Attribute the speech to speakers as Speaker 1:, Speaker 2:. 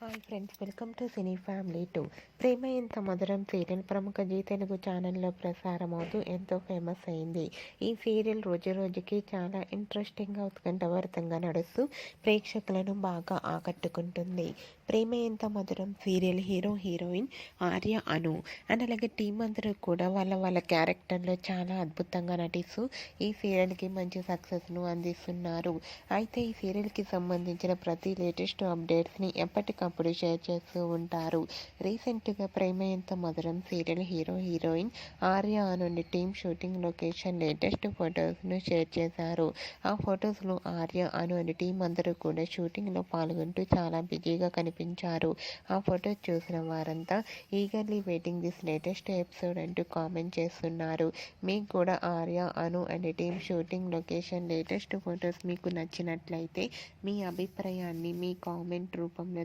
Speaker 1: Hi friends welcome to cine family two. ప్రేమ ఎంత మధురం serial ప్రముఖ జీ తెలుగు ఛానల్లో ప్రసారం అవుతూ ఎంతో ఫేమస్ అయింది. ఈ సీరియల్ రోజు రోజుకి చాలా ఇంట్రెస్టింగ్గా ఉత్కంఠభరితంగా నడుస్తూ ప్రేక్షకులను బాగా ఆకట్టుకుంటుంది. ప్రేమ ఎంత మధురం serial hero heroine Arya Anu and అలాగే టీం అందరూ కూడా వాళ్ళ వాళ్ళ క్యారెక్టర్లో చాలా అద్భుతంగా నటిస్తూ ఈ సీరియల్కి మంచి సక్సెస్ను అందిస్తున్నారు. అయితే ఈ సీరియల్కి సంబంధించిన ప్రతి లేటెస్ట్ అప్డేట్స్ని ఎప్పటికప్పుడు షేర్ చేస్తూ ఉంటారు. రీసెంట్గా Prema Entha Madhuram serial hero heroine Arya Anu team shooting location latest ఫొటోస్ను share చేశారు. ఆ ఫొటోస్లో ఆర్య అను అని టీం అందరూ కూడా షూటింగ్లో పాల్గొంటూ చాలా బిజీగా కనిపించారు. ఆ ఫొటోస్ చూసిన వారంతా eagerly waiting this latest episode అంటూ కామెంట్ చేస్తున్నారు. మీకు కూడా ఆర్య అను అనే team shooting location latest photos మీకు నచ్చినట్లయితే మీ అభిప్రాయాన్ని మీ కామెంట్ రూపంలో